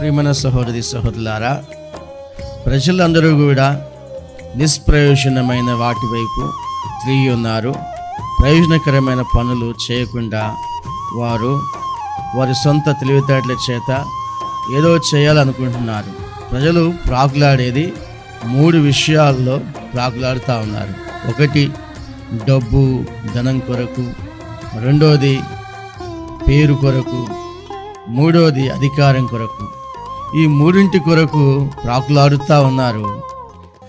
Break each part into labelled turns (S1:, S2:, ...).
S1: ప్రియమైన సహోదరి సహోదరులారా ప్రజలందరూ కూడా నిష్ప్రయోజనమైన వాటి వైపు తిరిగి ఉన్నారు ప్రయోజనకరమైన పనులు చేయకుండా వారు వారి సొంత తెలివితేటల చేత ఏదో చేయాలనుకుంటున్నారు. ప్రజలు ప్రాకులాడేది మూడు విషయాల్లో ప్రాకులాడుతూ ఉన్నారు. ఒకటి డబ్బు ధనం కొరకు. రెండోది పేరు కొరకు. మూడోది అధికారం కొరకు. ఈ మూడింటి కొరకు ప్రాకులాడుతూ ఉన్నారు.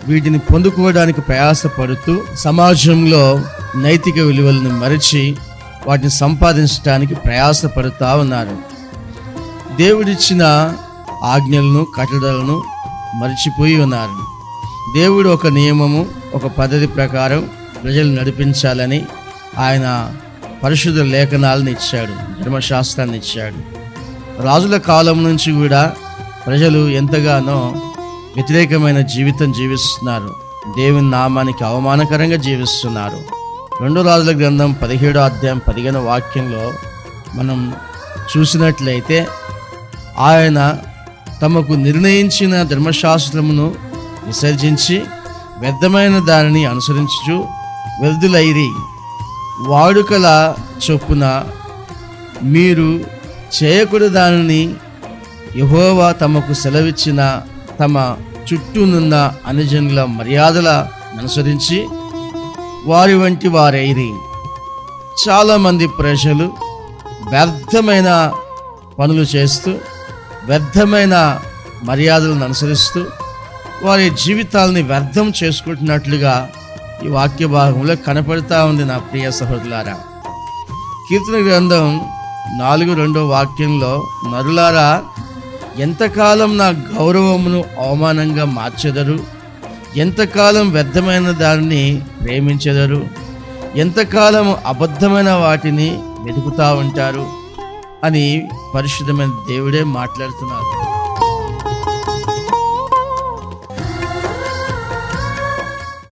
S1: వీటిని పొందుకోవడానికి ప్రయాసపడుతూ సమాజంలో నైతిక విలువలను మరచి వాటిని సంపాదించడానికి ప్రయాసపడుతూ ఉన్నారు. దేవుడిచ్చిన ఆజ్ఞలను కట్టడలను మర్చిపోయి ఉన్నారు. దేవుడు ఒక నియమము ఒక పద్ధతి ప్రకారం ప్రజలు నడిపించాలని ఆయన పరిశుద్ధ లేఖనాలను ఇచ్చాడు ధర్మశాస్త్రాన్ని ఇచ్చాడు. రాజుల కాలం నుంచి కూడా ప్రజలు ఎంతగానో వ్యతిరేకమైన జీవితం జీవిస్తున్నారు. దేవుని నామానికి అవమానకరంగా జీవిస్తున్నారు. రెండు రాజుల గ్రంథం పదిహేడో అధ్యాయం పదిహేను వాక్యంలో మనం చూసినట్లయితే ఆయన తమకు నిర్ణయించిన ధర్మశాస్త్రమును విసర్జించి వ్యర్థమైన దానిని అనుసరించుచు వ్యర్థులైరి వాడుకల చొప్పున మీరు చేయకూడదు దానిని యహోవా తమకు సెలవిచ్చిన తమ చుట్టూనున్న అనుజనుల మర్యాదల అనుసరించి వారి వంటి వారైరి చాలామంది ప్రజలు వ్యర్థమైన పనులు చేస్తూ వ్యర్థమైన మర్యాదలను అనుసరిస్తూ వారి జీవితాలని వ్యర్థం చేసుకుంటున్నట్లుగా ఈ వాక్య భాగంలో కనపడతా ఉంది నా ప్రియ సహోదరులారా. కీర్తన గ్రంథం నాలుగు రెండో వాక్యంలో నరులారా ఎంతకాలం నా గౌరవమును అవమానంగా మార్చెదరు? ఎంతకాలం వ్యర్థమైన దానిని ప్రేమించెదరు? ఎంతకాలం అబద్ధమైన వాటిని వెతుకుతా ఉంటారు? అని పరిశుద్ధమైన దేవుడే మాట్లాడుతున్నారు.